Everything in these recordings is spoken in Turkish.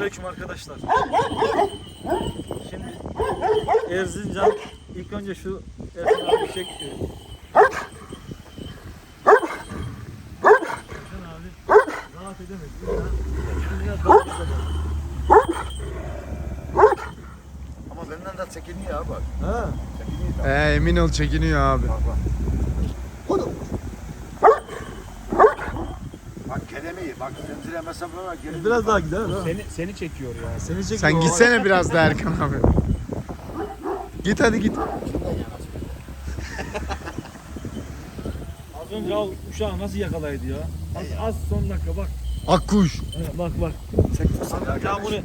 Selamünaleyküm arkadaşlar. Şimdi Erzincan ilk önce şu Ersin abi çek. Ersin abi rahat. İlla şuraya dalga dalga. Ama benden de çekiniyor abi. Ha. Çekiniyor. Ee, emin ol çekiniyor abi. Bak. Bak kelemeyi bak zincire mesafe var. Gelin Biraz daha gider ha. Seni seni çekiyor ya. Seni çekiyor. Sen gitsene biraz da Erkan abi. Git hadi git. Az önce al uşağı nasıl yakalaydı ya? Az, az son dakika bak. Akkuş. Ha, bak bak. Çektim Ya bunu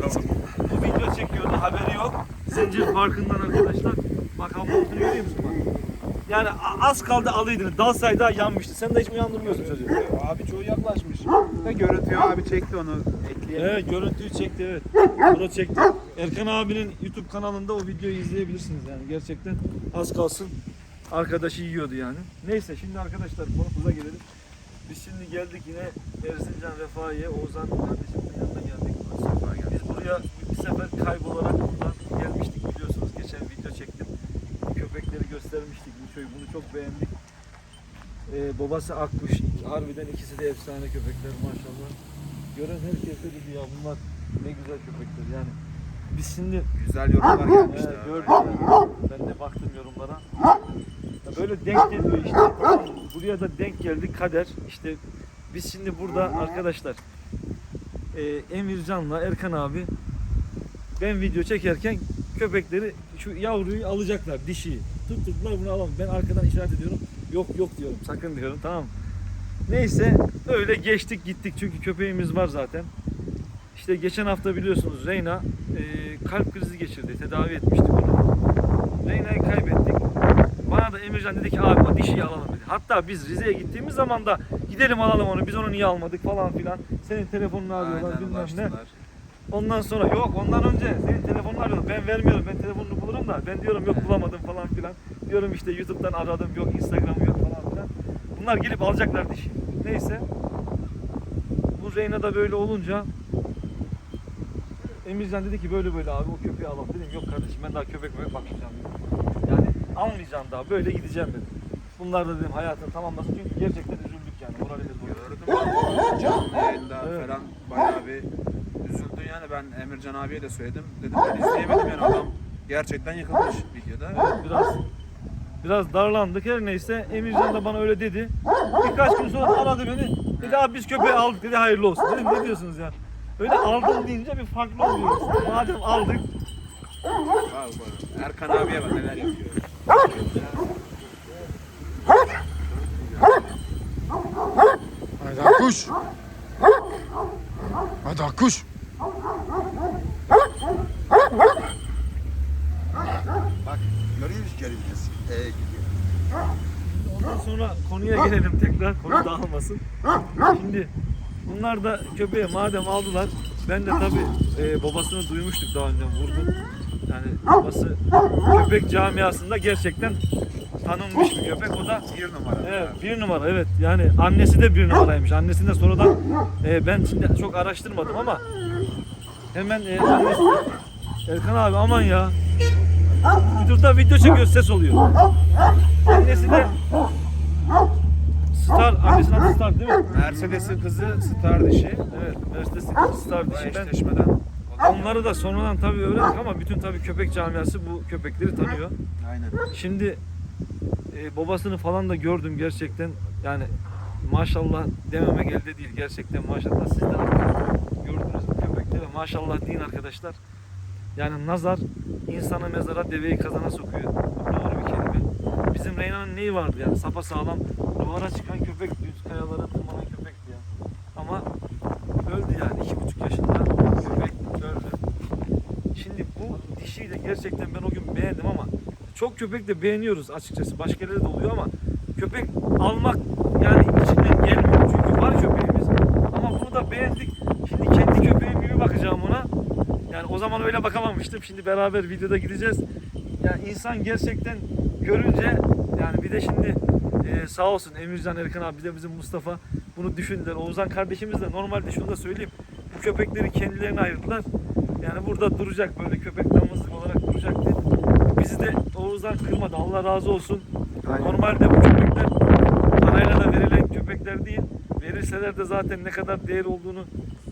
bu video çekiyordu haberi yok. Zincir farkından arkadaşlar. Bak abla görüyor musun bak. Yani az kaldı alıydın. Dalsaydı daha yanmıştı. Sen de hiç uyandırmıyorsun çocuğu. Abi çoğu yaklaşmış. Ve görüntüyü abi çekti onu ekleyelim. Evet görüntüyü çekti evet. Bunu çekti. Erkan abinin YouTube kanalında o videoyu izleyebilirsiniz yani. Gerçekten az kalsın arkadaşı yiyordu yani. Neyse şimdi arkadaşlar konumuza gelelim. Biz şimdi geldik yine Erzincan Refahiye, Oğuzhan kardeşimin yanına geldik. Biz buraya bir sefer kaybolarak buradan gelmiştik biliyorsunuz. Geçen video çektim. Köpekleri göstermiştik bu köyü. Bunu çok beğendik. Ee, babası Akkuş. Harbiden ikisi de efsane köpekler maşallah. Gören herkes de dedi ya bunlar ne güzel köpekler yani. Biz şimdi Güzel yorumlar gelmişti. Abi. gördüm ben. De baktım yorumlara. Ya böyle denk geliyor işte. Buraya da denk geldi kader. İşte biz şimdi burada arkadaşlar e, Emircan'la Erkan abi ben video çekerken köpekleri şu yavruyu alacaklar dişiyi. Tutturdular bunu alalım. Ben arkadan işaret ediyorum. Yok yok diyorum. Sakın diyorum tamam mı? Neyse öyle geçtik gittik çünkü köpeğimiz var zaten. İşte geçen hafta biliyorsunuz Reyna e, kalp krizi geçirdi. Tedavi etmiştik onu. Reyna'yı kaybettik. Bana da Emircan dedi ki abi o dişiyi alalım dedi. Hatta biz Rize'ye gittiğimiz zaman da gidelim alalım onu. Biz onu niye almadık falan filan. Senin telefonunu arıyorlar Aynen bilmem ne. Ondan sonra yok ondan önce senin telefonunu arıyorlar. Ben vermiyorum. Ben telefonunu bulurum da ben diyorum yok bulamadım falan filan. Diyorum işte YouTube'dan aradım yok Instagram'ı yok falan filan. Bunlar gelip alacaklar dişi. Neyse. Bu Reyna da böyle olunca Emircan dedi ki böyle böyle abi o köpeği alalım. Dedim yok kardeşim ben daha köpek köpek bakmayacağım dedim. Yani almayacağım daha böyle gideceğim dedim. Bunlar da dedim hayatını tamamlasın çünkü gerçekten üzüldük yani moralimiz bozuldu. Gördüm yayında Evet. falan bayağı bir yani ben Emircan abiye de söyledim. Dedim ben izleyemedim yani adam gerçekten yıkılmış videoda. Evet, biraz biraz darlandık her neyse Emircan da bana öyle dedi. Birkaç gün sonra aradı beni. Dedi abi biz köpeği aldık dedi hayırlı olsun. Dedim ne diyorsunuz ya? Öyle aldım deyince bir farklı oluyor. Madem aldık bak. Erkan abiye bak neler yapıyor. Hadi Akkuş. Hadi Akkuş. Bak görüyor musun gelinmesi? Ee gidiyor. Ondan sonra konuya gelelim tekrar konu dağılmasın. Şimdi bunlar da köpeğe madem aldılar ben de tabi babasını duymuştuk daha önce vurdu. Yani babası köpek camiasında gerçekten tanınmış bir köpek. O da Bir numara. Evet bir numara evet yani annesi de bir numaraymış. Annesini de sonradan e, ben şimdi çok araştırmadım ama hemen e, annesi Erkan abi aman ya. YouTube'da video çekiyor ses oluyor. Annesi de Star, annesinin adı Star değil mi? Mercedes'in kızı Star dişi. Evet, Mercedes'in Star Bu dişi. Ben eşleşmeden. onları da sonradan tabii öğrendik ama bütün tabii köpek camiası bu köpekleri tanıyor. Aynen. Şimdi e, babasını falan da gördüm gerçekten yani maşallah dememek elde değil gerçekten maşallah siz de gördünüz bu köpekleri maşallah deyin arkadaşlar. Yani nazar insanı mezara deveyi kazana sokuyor. Doğru. Bizim Reyna'nın neyi vardı yani sapa sağlam duvara çıkan köpek düz kayalara tırmanan köpekti ya. Ama öldü yani iki buçuk yaşında köpek öldü. Şimdi bu dişiyi de gerçekten ben o gün beğendim ama çok köpek de beğeniyoruz açıkçası. Başka yerlerde de oluyor ama köpek almak yani içinden gelmiyor. Çünkü var köpeğimiz ama bunu da beğendik. Şimdi kendi köpeğim gibi bakacağım ona. Yani o zaman öyle bakamamıştım. Şimdi beraber videoda gideceğiz. Yani insan gerçekten görünce yani bir de şimdi e, sağ olsun Emircan Erkan abi de bizim Mustafa bunu düşündüler. Oğuzhan kardeşimiz de normalde şunu da söyleyeyim. bu köpekleri kendilerine ayırdılar. Yani burada duracak böyle köpek damızlık olarak duracaktı. Bizi de Oğuz'dan kırmadı. Allah razı olsun. Aynen. Normalde bu köpekler parayla da verilen köpekler değil. Verirseler de zaten ne kadar değer olduğunu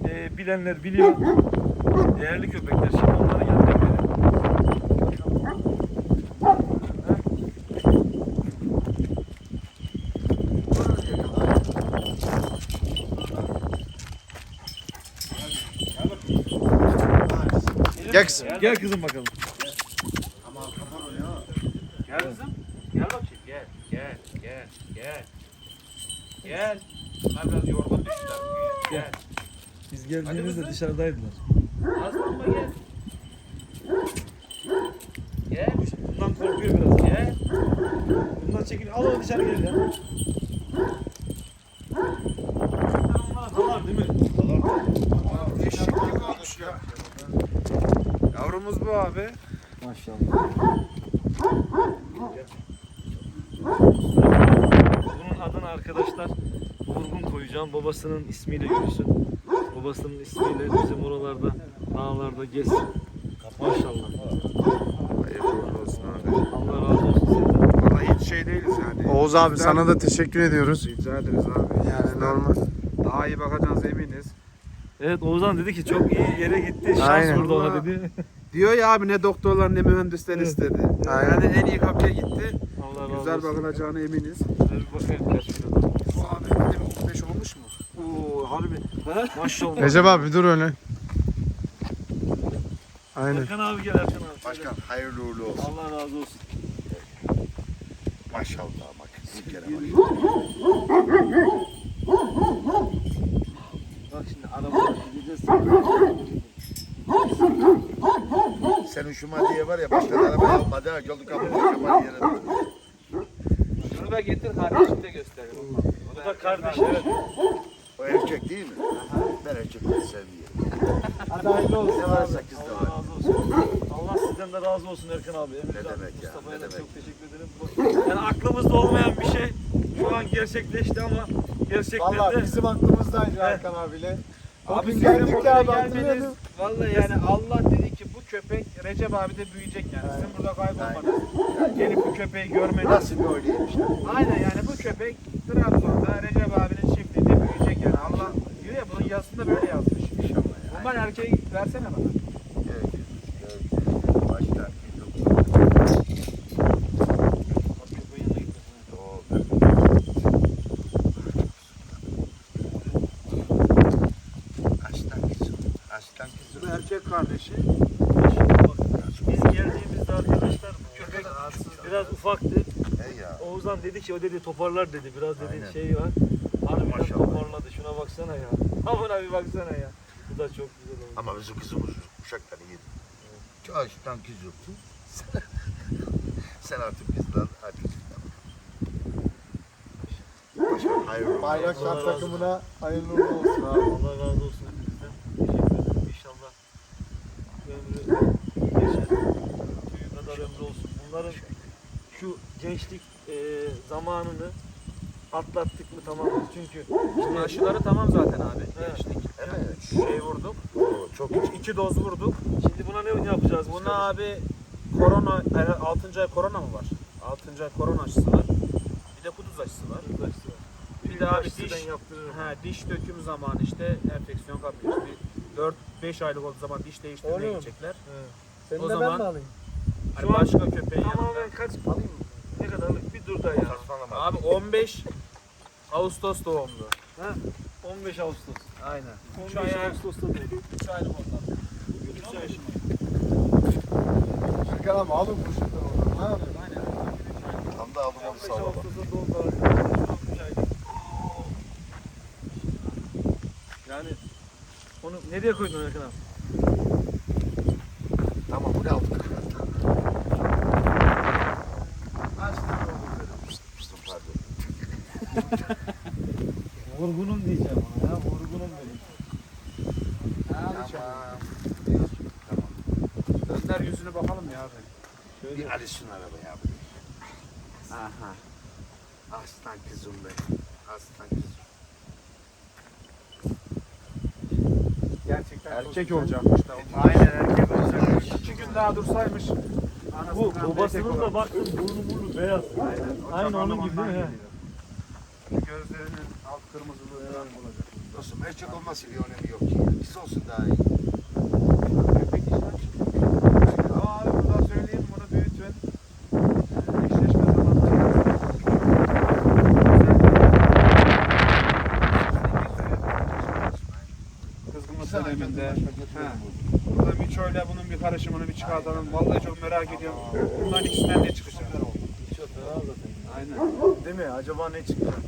e, bilenler biliyor. Değerli köpekler. Şimdi onların yanına gidelim. Gel kızım. Gel kızım bakalım. Gel kızım. Gel bakayım gel. Gel gel gel. Gel. Bunlar biraz yorgun düştüler bugün. Gel. Biz geldiğimizde dışarıdaydılar. Aslanma gel. Gel. Bundan korkuyor biraz. Gel. Bundan çekil. Al onu dışarı gel ya. Onlar değil mi? Eşek gibi olmuş ya. Yavrumuz bu abi. Maşallah. Bunun adını arkadaşlar Vurgun koyacağım. Babasının ismiyle yürüsün. Babasının ismiyle bizim oralarda, dağlarda gezsin. Maşallah. Hayırlı olsun abi. Allah razı olsun senden. Vallahi hiç şey değiliz yani. Oğuz abi Bizden- sana da teşekkür ediyoruz. Rica ederiz abi. Yani normal. Daha iyi bakacağınız eminiz. Evet Oğuzhan dedi ki çok iyi yere gitti. Şans Aynen. vurdu ona dedi. Diyor ya abi ne doktorlar ne mühendisler Evet. istedi. Aynen. Yani en iyi kapıya gitti. Allah razı Güzel olsun. bakılacağına eminiz. Bir bakayım abi benim 35 olmuş mu? Oo harbi. Maşallah. Recep abi bir dur öyle. Aynen. Erkan abi gel Erkan abi. Başkan hayırlı uğurlu olsun. Allah razı olsun. Maşallah bak. Sikere bak. Bak şimdi arabaya gideceğiz. Senin şu maddiye var ya başkan arabaya almadı ha. Kapıyı kapalı yere. Şunu da getir kardeşim de gösterelim. Bu da kardeş evet. O erkek değil mi? Ben erkekleri seviyorum. Hadi hayırlı olsun. Ne varsa kız da Allah var. razı olsun. Allah sizden de razı olsun Erkan abi. Emircan, demek ya, Mustafa'ya ne da demek. çok teşekkür ederim. Yani aklımızda olmayan bir şey şu an gerçekleşti ama gerçekten Valla bizim aklımızdaydı Erkan abiyle. O Abi geldik ya. Vallahi yani Allah dedi köpek Recep abi de büyüyecek yani. Sizin burada kaybolmanız. Gelip bu köpeği görmeniz. Nasıl bir işte. Aynen yani bu köpek Trabzon'da Recep abinin çiftliğinde büyüyecek yani. Allah diyor ya bunun yazısında böyle yazmış. İnşallah ya. Bundan erkeği versene bana. Evet, evet. Başkan. Aslan kızım. Aslan Bu kızım. erkek kardeşi. biz geldiğimizde arkadaşlar bu köpek biraz ufaktı. Hey ya. Oğuzhan dedi ki o dedi toparlar dedi. Biraz dedi Aynen. şey var. Harbiden Maşallah. toparladı. Şuna baksana ya. Amına bir baksana ya. Bu da çok güzel oldu. Ama bizim kızımız uşakları yedi. Çağıştan kızım. Sen artık bizden. Bayraktar Allah razı olsun. takımına hayırlı uğurlu olsun abi. Allah razı olsun bizden. Teşekkür ederim. İnşallah ömrü geçer. Tüyü kadar ömrü olsun. Bunların şu gençlik zamanını atlattık mı tamamız. Çünkü Şimdi aşıları tamam zaten abi. Evet. Gençlik. Evet. Şey vurduk. Çok İki, iki doz vurduk. şimdi buna ne yapacağız? Buna kardeşim? abi korona, yani 6. ay korona mı var? 6. ay korona aşısı var. Bir de kuduz aşısı var. Bir de abi diş, ben yaptırırım. ha, diş döküm zamanı işte enfeksiyon kapıyor. Bir 4-5 aylık olduğu zaman diş değiştirmeye Oğlum. gidecekler. Evet. Seni O de zaman- ben mi alayım? Hani Şu an başka köpeğin yanında. Tamamen kaç alayım mı? Ne kadarlık bir dur da ya. Abi 15 Ağustos doğumlu. 15 Ağustos. Aynen. 15 Üç ay- Ağustos'ta doğdu. 3 aylık ondan. 3 ay şimdi. Erkan abi alın bu şunu. Ne yapıyorsun? Tam da aldım onu 15 sağlama. Ağustos'ta doğdu. Yani onu nereye koydun Erkan abi? Tamam bu ne aldık? Vurgunum diyeceğim ona ya. Vurgunum benim. Tamam. Gönder yüzünü bakalım ya abi. Bir alışsın arabaya abi. Aha. Aslan kızım benim. Aslan kızım. Gel Erkek olacakmış da. Aynen erkek olacakmış. İki gün daha dursaymış. Bu babasının da baktım burnu burnu beyaz. Aynen. Aynı onun gibi değil mi? Gözlerinin alt kırmızılığı falan olacak. Dostum erkek olması bir önemi yok ki. Biz olsun daha iyi. Ama abi burada söyleyeyim bunu büyütün. Ee, Eşleşme zamanı. Kızgınlık döneminde. Burada Miço'yla bunun bir karışımını bir çıkartalım. Vallahi çok merak ediyorum. Bunların ikisinden ne çıkacak? Aynen. Değil mi? Acaba ne çıkacak?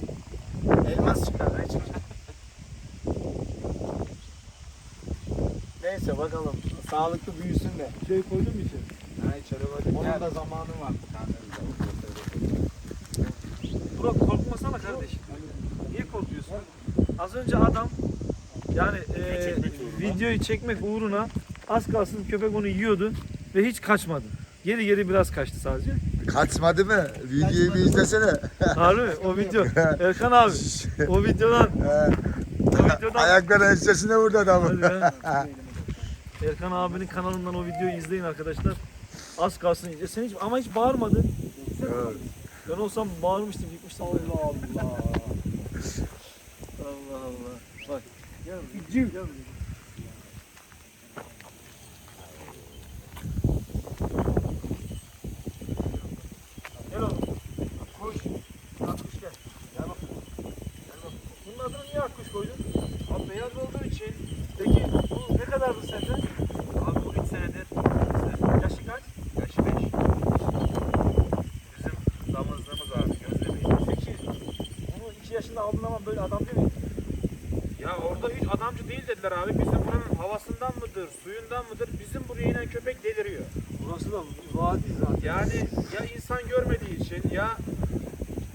Elmas çıkar, ne çıkacak? Neyse bakalım. Sağlıklı büyüsün de. Şey koydun mu içeri? Ha içeri koyduk. Onun da zamanı var. Burak korkmasana kardeşim. Niye korkuyorsun? Az önce adam yani e, videoyu çekmek uğruna az kalsın köpek onu yiyordu ve hiç kaçmadı. Geri geri biraz kaçtı sadece. Kaçmadı mı? Videoyu bir izlesene. Harbi mi? O video. Erkan abi. O videodan. O videodan. Ayakları ensesine vurdu adamı. Erkan abinin kanalından o videoyu izleyin arkadaşlar. Az kalsın. E sen hiç, ama hiç bağırmadı. Ben olsam bağırmıştım, yıkmıştım. Allah Allah. Allah Allah. Bak. Gel. Gel oğlum. Koş. Akkuş gel. Gel bak. Gel bak. Bunun adını niye akkuş koydun? Abi beyaz olduğu için. Peki bu ne kadardı sende? Abi bu 3 senedir. Yaşı kaç? Yaşı 5. Bizim damızlığımız abi gözlemeyin. Peki bunu 2 yaşında aldığın zaman böyle adam değil mi? Ya orada hiç adamcı değil dediler abi. Bizim buranın havasından mıdır, suyundan mıdır? Bizim buraya inen köpek deliriyor. Burası da vadi zaten. Yani ya insan görmediği için ya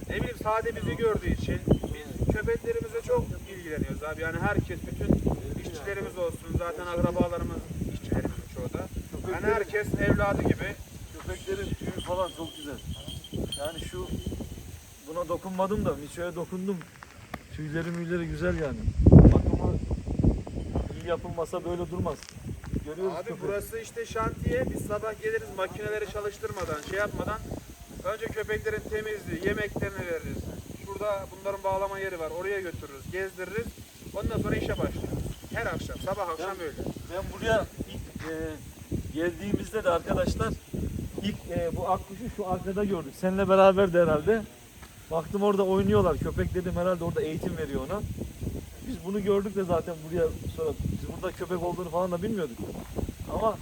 ne bileyim sade bizi gördüğü için biz köpeklerimize çok ilgileniyoruz abi. Yani herkes bütün işçilerimiz olsun zaten akrabalarımız işçilerimiz çoğu da. Yani herkes evladı gibi. Köpeklerin tüyü falan çok güzel. Yani şu buna dokunmadım da Miço'ya dokundum. Tüyleri müyleri güzel yani. Bakımı iyi yapılmasa böyle durmaz. Görüyoruz Abi köpeği. burası işte şantiye. Biz sabah geliriz makineleri çalıştırmadan, şey yapmadan önce köpeklerin temizliği, yemeklerini veririz. Şurada bunların bağlama yeri var. Oraya götürürüz, gezdiririz. Ondan sonra işe başlıyoruz. Her akşam, sabah akşam öyle. Ben buraya ilk e, geldiğimizde de arkadaşlar ilk e, bu akkuşu şu arkada gördük. Seninle beraber de herhalde. Baktım orada oynuyorlar. Köpek dedim herhalde orada eğitim veriyor ona. Biz bunu gördük de zaten buraya sonra biz burada köpek olduğunu falan da bilmiyorduk. Ama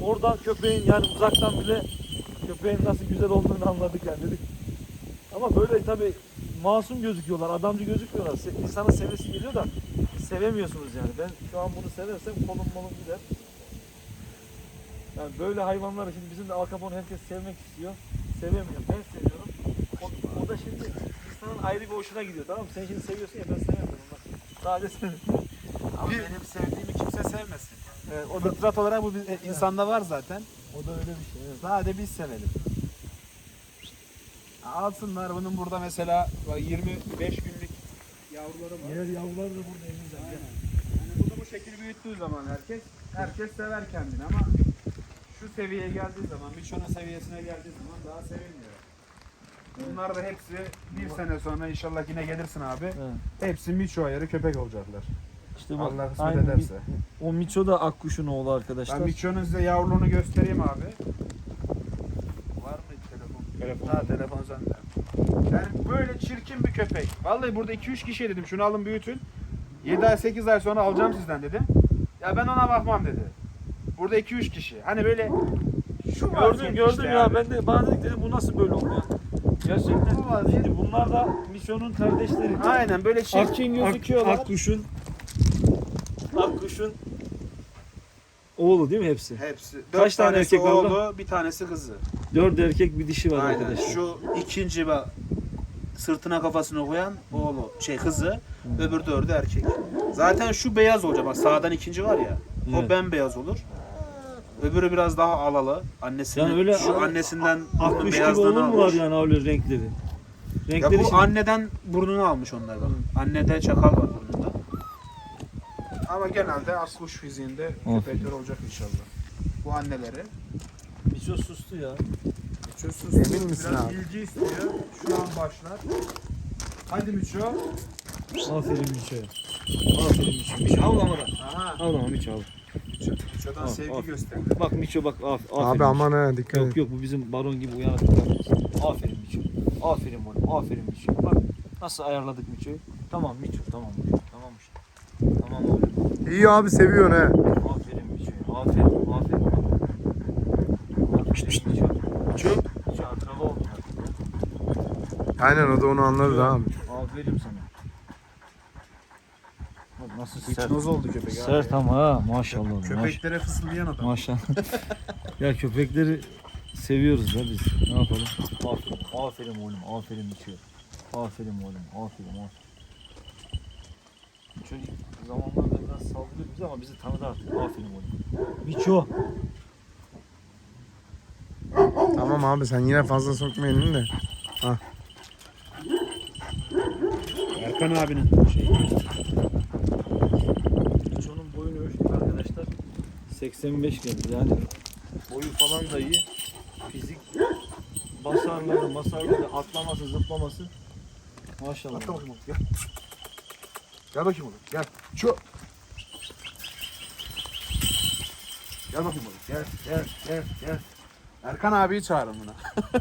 orada köpeğin yani uzaktan bile köpeğin nasıl güzel olduğunu anladık yani dedik. Ama böyle tabi masum gözüküyorlar, adamcı gözükmüyorlar. Se- İnsanın sevesi geliyor da sevemiyorsunuz yani. Ben şu an bunu seversem kolum molum gider. Yani böyle hayvanları şimdi bizim de Al herkes sevmek istiyor. Sevemiyor. Ben seviyorum. O, o da şimdi insanın ayrı bir hoşuna gidiyor tamam mı? Sen şimdi seviyorsun ya ben sevemiyorum. Bak. Sadece sen. Ama benim sevdiğimi kimse sevmesin. Evet, o da Fıtrat olarak bu biz- e, insanda var zaten. o da öyle bir şey. Evet. Sadece biz sevelim. Alsınlar bunun burada mesela bak 25 günlük yavruları var. Diğer yavrular da burada elimizde. Yani bunu bu şekilde büyüttüğü zaman herkes herkes sever kendini ama şu seviyeye geldiği zaman, Miço'nun seviyesine geldiği zaman daha sevilmiyor. Bunlar da hepsi bir sene sonra inşallah yine gelirsin abi. Evet. Hepsi Miço ayarı köpek olacaklar. İşte bak, Allah kısmet ederse. O Miço da Akkuş'un oğlu arkadaşlar. Ben Miço'nun size yavruluğunu göstereyim abi. Var mı telefon? Telefon. Ha telefon sende. Yani böyle çirkin bir köpek. Vallahi burada 2-3 kişi dedim şunu alın büyütün. 7 ay 8 ay sonra alacağım sizden dedim. Ya ben ona bakmam dedi. Burada 2-3 kişi. Hani böyle şu Gördüm gördüm işte ya abi. ben de bana dedik dedi bu nasıl böyle oluyor? Gerçekten. Bu vaziyet- Şimdi bunlar da Miço'nun kardeşleri. Aynen böyle çirkin Ak- gözüküyorlar. Akkuş'un Akkuş'un oğlu değil mi hepsi? Hepsi. Kaç Dört tane tanesi erkek var oğlu, bir tanesi kızı. Dört erkek bir dişi var Aynen. arkadaşlar. Şu ikinci bak sırtına kafasını koyan oğlu şey kızı öbür dördü erkek. Zaten şu beyaz olacak bak sağdan ikinci var ya Evet. o bembeyaz olur. Öbürü biraz daha alalı. Annesinden Yani öyle şu a- annesinden burnun Akkuş gibi beyazlığını olur mu var almış. yani öyle renkleri? Ya Renkleri bu şimdi- anneden burnunu almış onlar bak. Annede çakal var burnunda. Ama genelde askuş fiziğinde köpekler olacak inşallah. Bu anneleri. Miço sustu ya. Çözsüz. Emin misin Biraz abi? ilgi istiyor. Şu an başlar. Hadi Miço. Aferin Miço'ya. Aferin Miço. Miço havlama da. Aha. Havlama Miço havla. Miço'dan Al, sevgi al. göster. Bak Miço bak af, aferin. Abi aman ha dikkat Yok et. yok bu bizim baron gibi uyanık. Aferin Miço. Aferin oğlum. Aferin Miço. Bak nasıl ayarladık Miço'yu. Tamam Miço tamam Miço. Tamam işte. Tamam oğlum. İyi abi seviyorsun ha. Aferin Miço. Aferin. Aferin. Aferin Miço. Aynen o da onu anladı abi. Aferin sana. Nasıl sert. İçinoz oldu köpek abi. Sert ama ha maşallah. Maş, Köpeklere fısıldayan adam. maşallah. ya köpekleri seviyoruz ya biz. Ne yapalım? Aferin, aferin oğlum, aferin içiyor. Aferin oğlum, aferin, aferin. Çocuk zamanlarda biraz saldırıyor bize ama bizi tanıdı artık. Aferin oğlum. Miço. Tamam abi sen yine fazla sokma elini de. Erkan abinin şeyi. Miço'nun boyunu ölçtük arkadaşlar. 85 geldi yani. Boyu falan da iyi. Fizik basarları, masarları, atlaması, zıplaması. Maşallah. Gel bakayım oğlum gel. Gel bakayım oğlum gel. Şu. Gel bakayım oğlum gel gel gel gel. Erkan abiyi çağırın buna.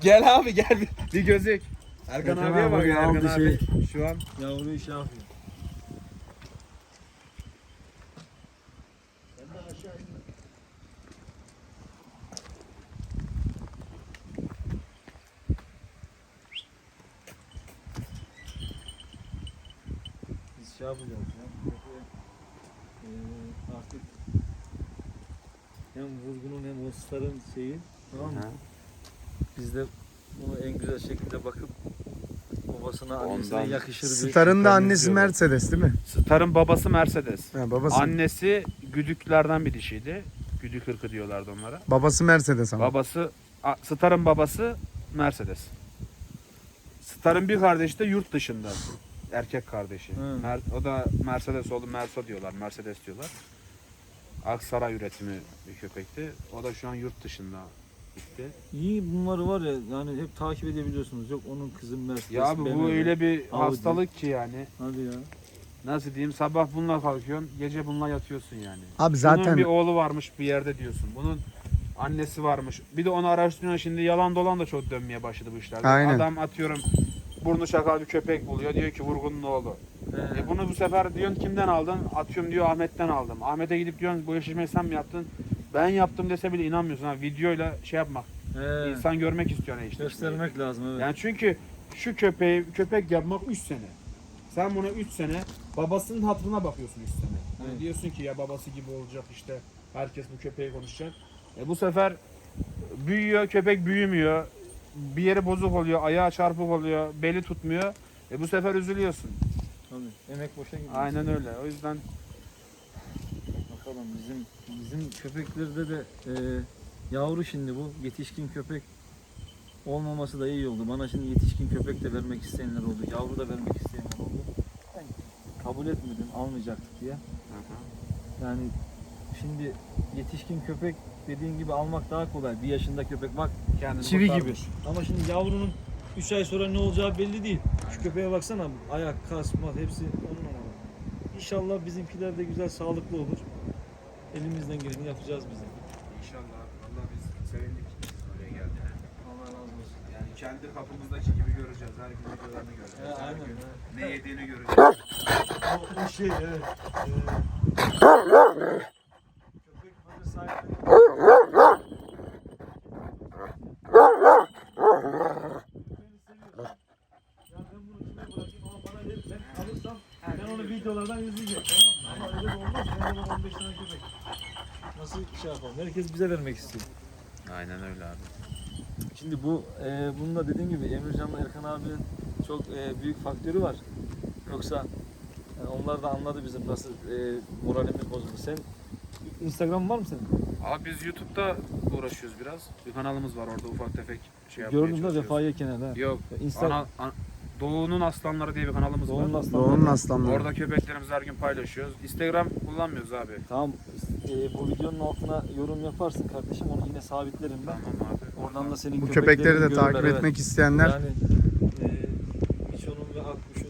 gel abi gel bir, bir gözük. Erkan Erkan abiye abi bak Erkan abi. Şu an Yavruyu şey yapıyor. Ya. köpeğe, eee, artık hem vurgunun hem o starın şeyi tamam mı? Biz de bunu en güzel şekilde bakıp babasına annesine Ondan. yakışır bir Starın da annesi diyorlar. Mercedes değil mi? Star'ın babası Mercedes. Ha, babası Annesi güdüklerden bir dişiydi. Güdük hırkı diyorlardı onlara. babası Mercedes ama. Babası, A- Star'ın babası Mercedes. Star'ın bir kardeşi de yurt dışında. Erkek kardeşi. Hı. Mer- o da Mercedes oldu. Merso diyorlar. Mercedes diyorlar. Aksaray üretimi bir köpekti. O da şu an yurt dışında gitti. İyi bunları var ya yani hep takip edebiliyorsunuz. Yok onun kızı Mercedes. Ya abi bu öyle bir Audi. hastalık ki yani. Hadi ya. Nasıl diyeyim sabah bununla kalkıyorsun, gece bununla yatıyorsun yani. Abi Bunun zaten bir oğlu varmış bir yerde diyorsun. Bunun annesi varmış. Bir de onu araştırıyorsun şimdi yalan dolan da çok dönmeye başladı bu işlerde. Aynen. Adam atıyorum burnu şakal bir köpek buluyor. Diyor ki vurgunun oğlu. Ee, E bunu bu sefer diyorsun kimden aldın? Atıyorum diyor Ahmet'ten aldım. Ahmet'e gidip diyorsun bu eşleşmeyi sen mi yaptın? Ben yaptım dese bile inanmıyorsun. Ha. Videoyla şey yapmak. he, İnsan görmek istiyor ne işte. göstermek lazım evet. Yani çünkü şu köpeği köpek yapmak 3 sene. Sen buna 3 sene babasının hatırına bakıyorsun 3 sene. Evet. diyorsun ki ya babası gibi olacak işte herkes bu köpeği konuşacak. E bu sefer büyüyor köpek büyümüyor. Bir yeri bozuk oluyor, ayağı çarpık oluyor, beli tutmuyor. E bu sefer üzülüyorsun. Tabii. Emek boşa gidiyor. Aynen öyle. O yüzden Bakalım bizim bizim köpeklerde de e, yavru şimdi bu yetişkin köpek olmaması da iyi oldu. Bana şimdi yetişkin köpek de vermek isteyenler oldu. Yavru da vermek isteyenler oldu. Ben kabul etmedim almayacaktık diye. Yani şimdi yetişkin köpek dediğin gibi almak daha kolay. Bir yaşında köpek bak kendini çivi gibi. Ama şimdi yavrunun 3 ay sonra ne olacağı belli değil. Şu köpeğe baksana ayak, kasma hepsi on numara. İnşallah bizimkiler de güzel sağlıklı olur. Elimizden geleni yapacağız bizim. İnşallah. Vallahi biz sevindik oraya geldiğine. Allah razı olsun. Yani kendi kapımızdaki gibi göreceğiz. Her gün videolarını göreceğiz. He, Her aynen. gün. Ne yediğini göreceğiz. O, o şey evet. Ee, köpek böyle sahipleri. Köpeğini seviyorum. Ya ben bunu kime bırakayım ama bana ver, ben alırsam ben onu videolardan izleyeceğim tamam mı? Ama öyle de olmaz. Ben de 15 tane köpek. Nasıl şey yapalım? Herkes bize vermek istiyor. Aynen öyle abi. Şimdi bu e, bununla dediğim gibi Emircan'la Erkan abinin çok e, büyük faktörü var. Yoksa e, onlar da anladı bizim nasıl e, moralimiz bozuldu. Sen Instagram var mı senin? Abi biz YouTube'da uğraşıyoruz biraz. Bir kanalımız var orada ufak tefek şey yapmaya Gördüm de çalışıyoruz. Yekener ha. Yok. Instagram Ana, an- Doğu'nun Aslanları diye bir kanalımız Doğu'nun var. aslanları. Doğu'nun aslanları. Orada köpeklerimizi her gün paylaşıyoruz. Instagram kullanmıyoruz abi. Tamam. E, bu videonun altına yorum yaparsın kardeşim. Onu yine sabitlerim ben. Tamam abi. Oradan da senin Bu köpekleri de görürler, takip evet. etmek isteyenler Yani e, Miço'nun ve Akkuş'un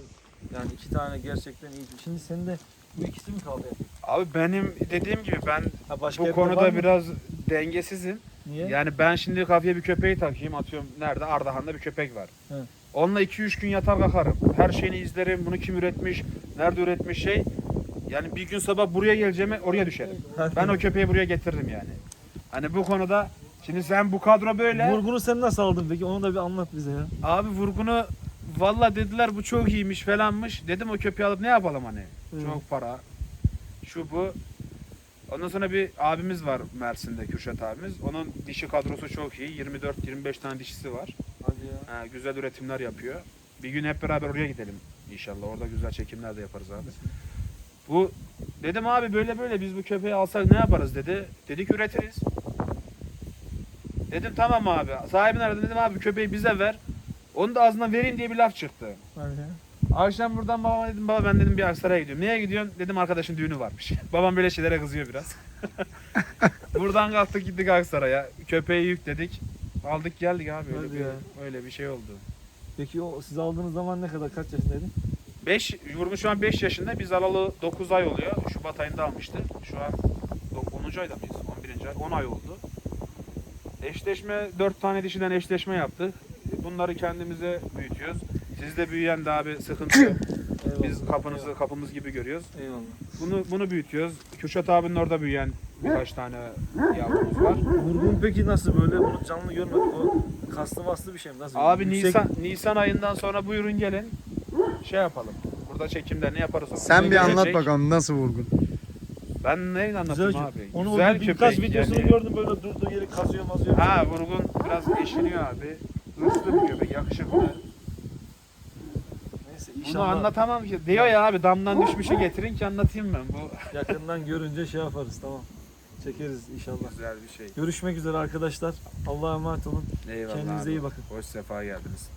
yani iki tane gerçekten iyi. Şimdi senin de bu ikisi mi kaldı? Abi benim dediğim gibi ben Ha, başka bu evde var konuda mı? biraz dengesizim. Niye? Yani ben şimdi kafaya bir köpeği takayım atıyorum nerede Ardahan'da bir köpek var. Evet. Onunla 2-3 gün yatar kalkarım. Her şeyini izlerim. Bunu kim üretmiş, nerede üretmiş şey. Yani bir gün sabah buraya geleceğime oraya düşerim. Ben o köpeği buraya getiririm yani. Hani bu konuda şimdi sen bu kadro böyle. Vurgunu sen nasıl aldın peki? Onu da bir anlat bize ya. Abi vurgunu valla dediler bu çok iyiymiş falanmış. Dedim o köpeği alıp ne yapalım hani. Evet. Çok para. Şu bu. Ondan sonra bir abimiz var Mersin'de Kürşat abimiz. Onun dişi kadrosu çok iyi. 24-25 tane dişisi var. Hadi ya. Ha, güzel üretimler yapıyor. Bir gün hep beraber oraya gidelim inşallah. Orada güzel çekimler de yaparız abi. Bu dedim abi böyle böyle biz bu köpeği alsak ne yaparız dedi. Dedik üretiriz. Dedim tamam abi. Sahibini aradım dedim abi köpeği bize ver. Onu da ağzından vereyim diye bir laf çıktı. Ya. Akşam buradan babama dedim baba ben dedim bir Aksaray'a gidiyorum. Niye gidiyorsun? Dedim arkadaşın düğünü varmış. Babam böyle şeylere kızıyor biraz. buradan kalktık gittik Aksaray'a. Köpeği yükledik. Aldık geldik abi öyle Hadi bir, ya. öyle bir şey oldu. Peki o siz aldığınız zaman ne kadar kaç yaşındaydın? 5 vurmuş şu an 5 yaşında. Biz alalı 9 ay oluyor. Şubat ayında almıştık. Şu an 10. ayda mıyız? 11. ay. 10 ay oldu. Eşleşme 4 tane dişiden eşleşme yaptık. Bunları kendimize büyütüyoruz. Sizde büyüyen de abi sıkıntı yok. Biz kapınızı kapımız gibi görüyoruz. Eyvallah. Bunu bunu büyütüyoruz. Kürşat abinin orada büyüyen birkaç tane yavrumuz var. Vurgun peki nasıl böyle? Bunu canlı görmedik. O kaslı maslı bir şey mi? Nasıl? Abi Nisan Nisan ayından sonra buyurun gelin. Şey yapalım. Burada çekimlerini yaparız. sen bir anlat Gelecek. bakalım nasıl vurgun. Ben neyi anlatayım Güzel abi? Onu Güzel bir, birkaç köpek videosunu yani. gördüm böyle durduğu yeri kazıyor mazıyor. Ha vurgun biraz eşiniyor abi. Hırslı bir köpek, yakışıklı. Neyse Bunu anlatamam ki. Diyor ya abi damdan düşmüşü getirin ki anlatayım ben. Bu yakından görünce şey yaparız tamam. Çekeriz inşallah. güzel bir şey. Görüşmek üzere arkadaşlar. Allah'a emanet olun. Eyvallah Kendinize abi. iyi bakın. Hoş sefa geldiniz.